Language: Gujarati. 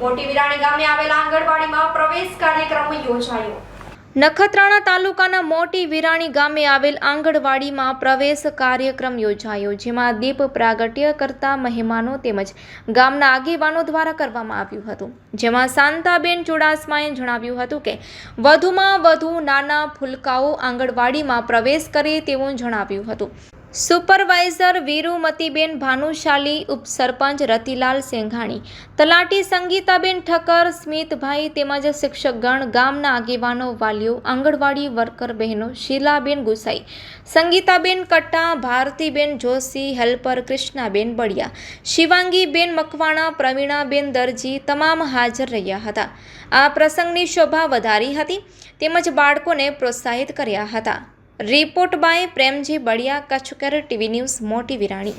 મોટી વિરાણી ગામે આવેલા આંગણવાડીમાં પ્રવેશ કાર્યક્રમ યોજાયો. નખત્રાણા તાલુકાના મોટી વિરાણી ગામે આવેલ આંગણવાડીમાં પ્રવેશ કાર્યક્રમ યોજાયો, જેમાં દીપ પ્રાગટ્ય કરતા મહેમાનો તેમજ ગામના આગેવાનો દ્વારા કરવામાં આવ્યું હતું. જેમાં શાંતાબેન ચુડાસમાએ જણાવ્યું હતું કે, વધુમાં વધુ નાના ફૂલકાઓ આંગણવાડીમાં પ્રવેશ કરે તેવું જણાવ્યું હતું. સુપરવાઇઝર વીરુમતીબેન ભાનુશાલી, ઉપસરપંચ રતિલાલ સેંઘાણી, તલાટી સંગીતાબેન ઠક્કર, સ્મિતભાઈ તેમજ શિક્ષકગણ, ગામના આગેવાનો, વાલીઓ, આંગણવાડી વર્કર બહેનો, શીલાબેન ગુસાઈ, સંગીતાબેન કટ્ટા, ભારતીબેન જોશી, હેલ્પર કૃષ્ણાબેન બળિયા, શિવાંગીબેન મકવાણા, પ્રવીણાબેન દરજી તમામ હાજર રહ્યા હતા. આ પ્રસંગની શોભા વધારી હતી તેમજ બાળકોને પ્રોત્સાહિત કર્યા હતા. Report by Premji Baliya Kutchkar TV news Moti Virani.